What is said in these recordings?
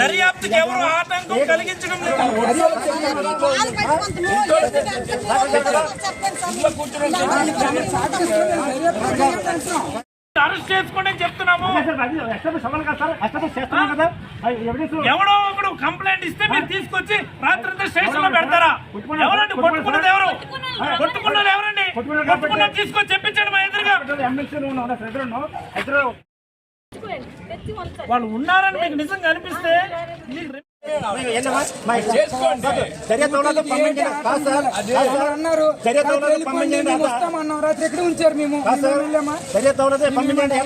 దర్యాప్తుకి ఎవరు ఆటంకం కలిగించడం లేదు. అరెస్ట్ చేసుకోండి చెప్తున్నాము. ఎవడో ఒకడు కంప్లైంట్ ఇస్తే మీరు తీసుకొచ్చి రాత్రి స్టేషన్లో పెడతారా? ఎవరండి? కొట్టుకున్నది ఎవరు? కొట్టుకున్నది ఎవరండి? కొట్టుకున్నది తీసుకొచ్చి చెప్పించండి మా ఎదురుగా. వాళ్ళు ఉన్నారని మీకు నిజంగా అనిపిస్తే. అన్నారు వస్తామన్నాం రాత్రి ఎక్కడ ఉంచారు మేము పంపించండి.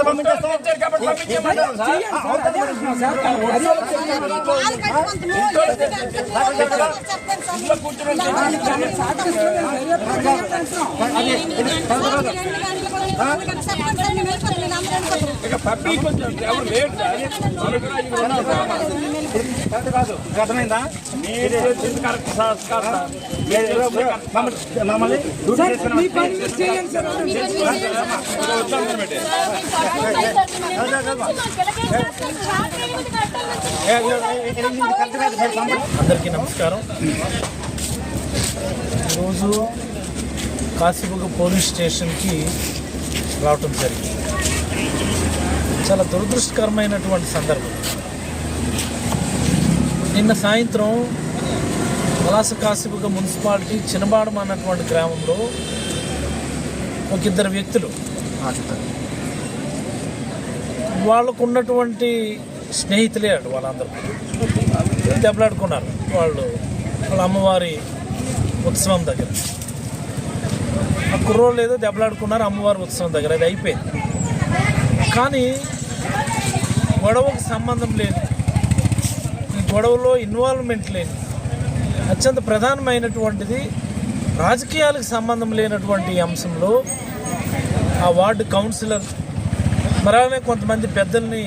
ఇది- మమ్మల్ని- అందరికీ నమస్కారం ఈరోజు కాశీబుగ పోలీస్ స్టేషన్కి రావటం జరిగింది చాలా దురదృష్టకరమైనటువంటి సందర్భం. నిన్న సాయంత్రం వలాస కాశీబుగ మున్సిపాలిటీ చినబాడం అన్నటువంటి గ్రామంలో ఒక ఇద్దరు వ్యక్తులు వాళ్ళకు ఉన్నటువంటి స్నేహితులే అండి వాళ్ళందరూ. దెబ్బలాడుకున్నారు. వాళ్ళు వాళ్ళ అమ్మవారి ఉత్సవం దగ్గర. ఆ కుర్రోళ్ళు ఏదో దెబ్బలాడుకున్నారు అమ్మవారి ఉత్సవం దగ్గర. అది అయిపోయింది. కానీ గొడవకు సంబంధం లేని ఈ గొడవలో ఇన్వాల్వ్మెంట్ లేని అత్యంత ప్రధానమైనటువంటిది రాజకీయాలకు సంబంధం లేనటువంటి అంశంలో ఆ వార్డు కౌన్సిలర్ మరనే కొంతమంది పెద్దల్ని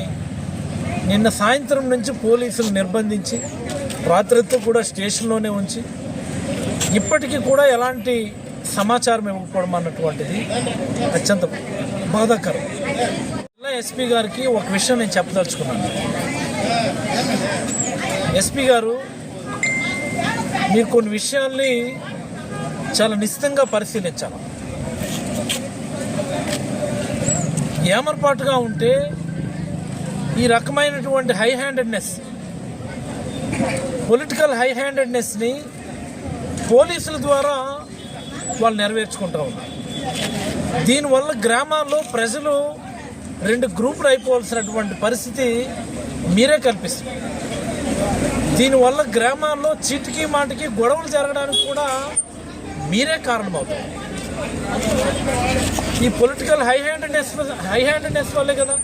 నిన్న సాయంత్రం నుంచి పోలీసులు నిర్బంధించి రాత్రితో కూడా స్టేషన్లోనే ఉంచి ఇప్పటికీ కూడా ఎలాంటి సమాచారం ఇవ్వకపోవడం అన్నటువంటిది అత్యంత బాధాకరం. ఎస్పీ గారికి ఒక విషయం నేను చెప్పదలుచుకున్నాను. ఎస్పీ గారు మీరు కొన్ని విషయాల్ని చాలా నిశ్చితంగా పరిశీలించాలి. ఏమరపాటుగా ఉంటే ఈ రకమైనటువంటి హై హ్యాండెడ్నెస్ పొలిటికల్ హై హ్యాండెడ్నెస్ని పోలీసుల ద్వారా వాళ్ళు నెరవేర్చుకుంటూ ఉన్నారు. దీనివల్ల గ్రామాల్లో ప్రజలు రెండు గ్రూపులు అయిపోవాల్సినటువంటి పరిస్థితి మీరే కల్పిస్తుంది. దీనివల్ల గ్రామాల్లో చీటికి మాటికి గొడవలు జరగడానికి కూడా మీరే కారణమవుతారు. ఈ political high handedness high handedness వల్లే కదా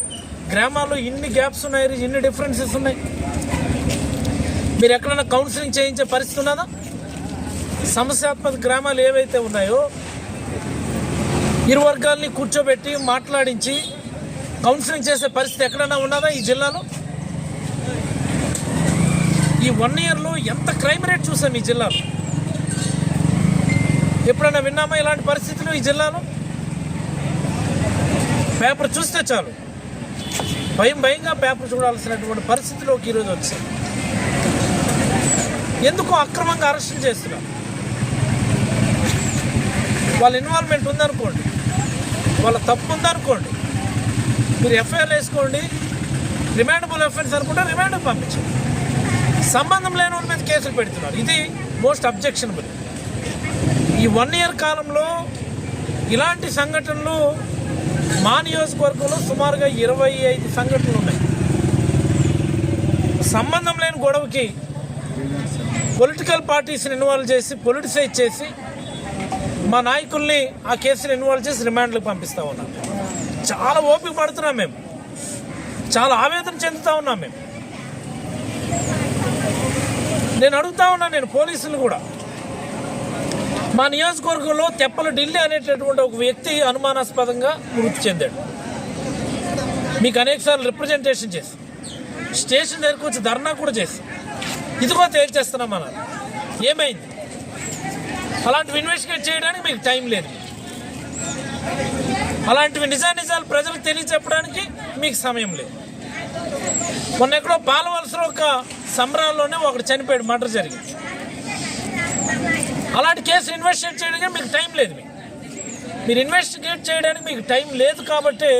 గ్రామాల్లో ఇన్ని గ్యాప్స్ ఉన్నాయి ఇన్ని డిఫరెన్సెస్ ఉన్నాయి. మీరు ఎక్కడైనా కౌన్సిలింగ్ చేయించే పరిస్థితి ఉన్నదా? సమస్యాత్మక గ్రామాలు ఏవైతే ఉన్నాయో ఇరు వర్గాల్ని కూర్చోబెట్టి మాట్లాడించి కౌన్సిలింగ్ చేసే పరిస్థితి ఎక్కడైనా ఉన్నదా ఈ జిల్లాలో? ఈ వన్ ఇయర్లో ఎంత క్రైమ్ రేట్ చూసాం ఈ జిల్లాలో? ఎప్పుడైనా విన్నామా ఇలాంటి పరిస్థితులు ఈ జిల్లాలో? పేపర్ చూస్తే చాలు. భయం భయంగా పేపర్ చూడాల్సినటువంటి పరిస్థితిలోకి ఈరోజు వచ్చింది ఎందుకు అక్రమంగా అరెస్ట్ చేస్తున్నారు? వాళ్ళ ఇన్వాల్వ్మెంట్ ఉందనుకోండి. వాళ్ళ తప్పు ఉందనుకోండి. మీరు ఎఫ్ఐఆర్ వేసుకోండి. రిమాండబుల్ ఎఫ్ఐఆర్స్ అనుకుంటే రిమాండ్ పంపించండి. సంబంధం లేని వాళ్ళ మీద కేసులు పెడుతున్నారు. ఇది మోస్ట్ అబ్జెక్షనబుల్. ఈ వన్ ఇయర్ కాలంలో ఇలాంటి సంఘటనలు మా నియోజకవర్గంలో సుమారుగా ఇరవై ఐదు సంఘటనలు ఉన్నాయి. సంబంధం లేని గొడవకి పొలిటికల్ పార్టీస్ని ఇన్వాల్వ్ చేసి పొలిటిసైజ్ చేసి మా నాయకుల్ని ఆ కేసుని ఇన్వాల్వ్ చేసి రిమాండ్లకు పంపిస్తూ ఉన్నారు. చాలా ఓపిక పడుతున్నాం మేము. చాలా ఆవేదన చెందుతూ ఉన్నాం మేము. నేను అడుగుతా ఉన్నా నేను పోలీసులు కూడా. మా నియోజకవర్గంలో తెప్పల ఢిల్లీ అనేటటువంటి ఒక వ్యక్తి అనుమానాస్పదంగా మృతి చెందాడు. మీకు అనేకసార్లు రిప్రజెంటేషన్ చేసి స్టేషన్ దగ్గరకు వచ్చి ధర్నా కూడా చేసి ఇదిగో తేల్చేస్తున్నాం అన్నారు. ఏమైంది? అలాంటివి ఇన్వెస్టిగేట్ చేయడానికి మీకు టైం లేదు. అలాంటివి నిజా నిజాలు ప్రజలకు తెలియచెప్పడానికి మీకు సమయం లేదు. మొన్న ఎక్కడో పాలవలసలో ఒక సంబరాల్లోనే ఒకటి చనిపోయాడు మర్డర్ జరిగింది. అలాంటి కేసు ఇన్వెస్టిగేట్ చేయడానికి మీకు టైం లేదు మీకు. మీరు ఇన్వెస్టిగేట్ చేయడానికి మీకు టైం లేదు కాబట్టి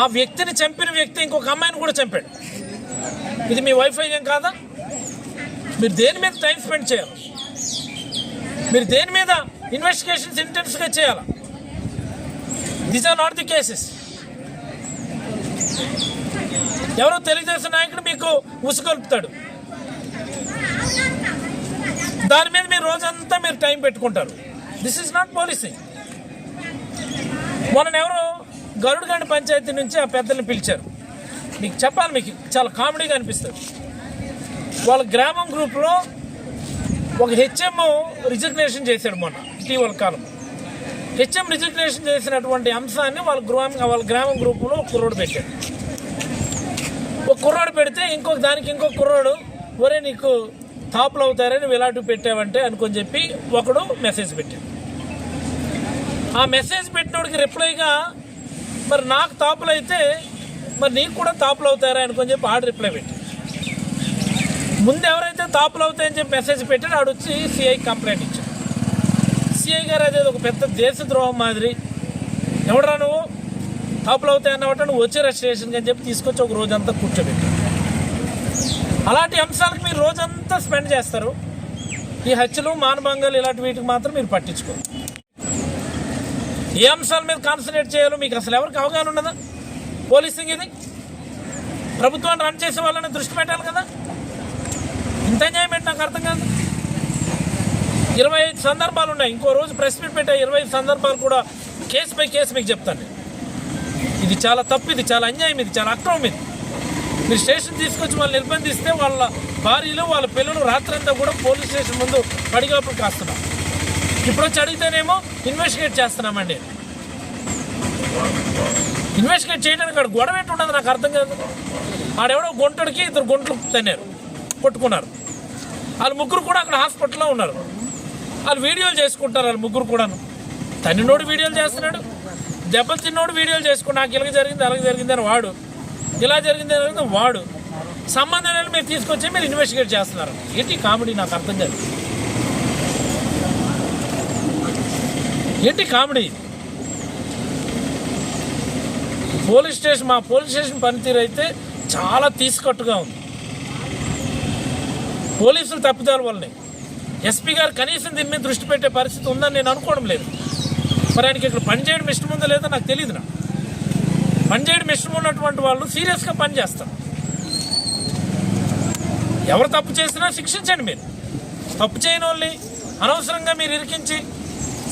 ఆ వ్యక్తిని చంపిన వ్యక్తి ఇంకొక అమ్మాయిని కూడా చంపాడు. ఇది మీ వైఫై ఏం కాదా? మీరు దేని మీద టైం స్పెండ్ చేయాలి? మీరు దేని మీద ఇన్వెస్టిగేషన్స్ ఇంటెన్స్గా చేయాలి? These are not the cases ఎవరో తెలుగుదేశం నాయకుడు మీకు ఉసుకొల్పుతాడు దాని మీద మీరు రోజంతా మీరు టైం పెట్టుకుంటారు. దిస్ ఇస్ నాట్ పాలసీ మొన్న ఎవరో గరుడుగండి పంచాయతీ నుంచి ఆ పెద్దల్ని పిలిచారు. మీకు చెప్పాలి మీకు చాలా కామెడీగా అనిపిస్తుంది. వాళ్ళ గ్రామం గ్రూప్లో ఒక హెచ్ఎం రిజిగ్నేషన్ చేశాడు మొన్న ఇటీవల కాలం హెచ్ఎం రిజిగ్నేషన్ చేసినటువంటి అంశాన్ని వాళ్ళ గ్రామ వాళ్ళ గ్రామం గ్రూపులో ఒక కుర్రోడు పెట్టాడు. ఒక కుర్రోడు పెడితే ఇంకొక దానికి ఇంకొక కుర్రోడు ఒరే నీకు తాపులు అవుతారని నువ్వు ఇలాంటివి పెట్టావంటే అనుకొని చెప్పి ఒకడు మెసేజ్ పెట్టాడు. ఆ మెసేజ్ పెట్టినోడికి రిప్లైగా మరి నాకు తాపులు అయితే మరి నీకు కూడా తాపులు అవుతారా అనుకొని చెప్పి ఆడు రిప్లై పెట్టాడు. ముందు ఎవరైతే తాపులు అవుతాయని చెప్పి మెసేజ్ పెట్టాడు ఆడు వచ్చి సిఐ కంప్లైంట్ ఇచ్చాడు. సిఐ గారు ఒక పెద్ద దేశద్రోహం మాదిరి. ఎవడరా నువ్వు? తప్పులు అవుతాయి అన్నమాట నువ్వు వచ్చే స్టేషన్కి అని చెప్పి తీసుకొచ్చి ఒక రోజంతా కూర్చోబెట్టి. అలాంటి అంశాలకు మీరు రోజంతా స్పెండ్ చేస్తారు. ఈ హత్యలు మానభంగాలు ఇలాంటి వీటికి మాత్రం మీరు పట్టించుకోరు. ఏ అంశాల మీద కాన్సన్ట్రేట్ చేయాలో మీకు అసలు ఎవరికి అవగాహన ఉన్నదా? పోలీసింగ్ ఇది. ప్రభుత్వాన్ని రన్ చేసే వాళ్ళని దృష్టి పెట్టాలి కదా. ఇంత అన్యాయం నాకు అర్థం కాదు. ఇరవై ఐదు సందర్భాలు ఉన్నాయి. ఇంకో రోజు ప్రెస్ మీట్ పెట్టే ఇరవై ఐదు సందర్భాలు కూడా కేసు బై కేసు మీకు చెప్తాను. ఇది చాలా తప్పు ఇది చాలా అన్యాయం ఇది చాలా అక్రమం ఇది. మీరు స్టేషన్ తీసుకొచ్చి వాళ్ళు నిర్బంధిస్తే వాళ్ళ భార్యలు వాళ్ళ పిల్లలు రాత్రంతా కూడా పోలీస్ స్టేషన్ ముందు పడిగాపులు కాస్తున్నాం ఇప్పుడు వచ్చి అడిగితేనేమో ఇన్వెస్టిగేట్ చేస్తున్నామండి. ఇన్వెస్టిగేట్ చేయడానికి అక్కడ గొడవ ఏంటి ఉండదు నాకు అర్థం కాదు. ఆడెవడో గుంటడికి ఇద్దరు గుంటలు తన్నారు కొట్టుకున్నారు. వాళ్ళు ముగ్గురు కూడా అక్కడ హాస్పిటల్లో ఉన్నారు. వాళ్ళు వీడియోలు చేసుకుంటారు వాళ్ళు ముగ్గురు కూడాను. తన్నినోడు వీడియోలు చేస్తున్నాడు దెబ్బలు తిన్నోడు వీడియోలు చేసుకుని నాకు ఇలాగ జరిగింది అలాగ జరిగింది అని వాడు. ఇలా జరిగింది జరిగింది వాడు. సంబంధాలు మీరు తీసుకొచ్చి మీరు ఇన్వెస్టిగేట్ చేస్తున్నారు. ఏంటి కామెడీ? నాకు అర్థం కాదు. ఏంటి కామెడీ? పోలీస్ స్టేషన్ మా పోలీస్ స్టేషన్ పనితీరు అయితే చాలా తీసుకట్టుగా ఉంది. పోలీసులు తప్పిదారు వల్లనే. ఎస్పీ గారు కనీసం దీని మీద దృష్టి పెట్టే పరిస్థితి ఉందని నేను అనుకోవడం లేదు. మరి ఆయనకి ఇక్కడ పని చేయడం ఇష్టం ఉందో లేదో నాకు తెలియదు నా పని చేయడం ఇష్టం ఉన్నటువంటి వాళ్ళు సీరియస్గా పనిచేస్తారు ఎవరు తప్పు చేసినా శిక్షించండి మీరు. తప్పు చేయని వాళ్ళని అనవసరంగా మీరు ఇరికించి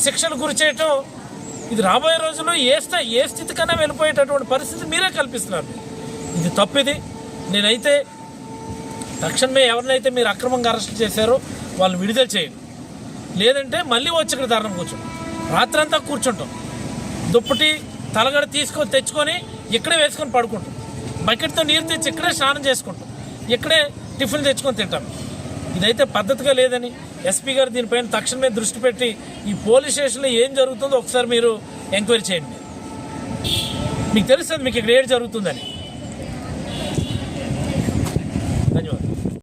శిక్షలు గురి చేయటం ఇది రాబోయే రోజుల్లో ఏ స్థాయి ఏ స్థితికన్నా వెళ్ళిపోయేటటువంటి పరిస్థితి మీరే కల్పిస్తున్నారు. ఇది తప్పిది. నేనైతే తక్షణమే ఎవరినైతే మీరు అక్రమంగా అరెస్ట్ చేశారో వాళ్ళు విడుదల చేయండి. లేదంటే మళ్ళీ వచ్చి ఇక్కడ ధర్నం కూర్చోండి. రాత్రంతా కూర్చుంటాం. దుప్పటి తలగడ తీసుకొని తెచ్చుకొని ఇక్కడే వేసుకొని పడుకుంటాం. బకెట్తో నీరు తెచ్చి ఇక్కడే స్నానం చేసుకుంటాం. ఇక్కడే టిఫిన్ తెచ్చుకొని తింటాం. ఇదైతే పద్ధతిగా లేదని ఎస్పీ గారు దీనిపైన తక్షణమే దృష్టి పెట్టి ఈ పోలీస్ స్టేషన్లో ఏం జరుగుతుందో ఒకసారి మీరు ఎంక్వైరీ చేయండి. మీకు తెలుస్తుంది మీకు ఇక్కడ ఏం జరుగుతుందని.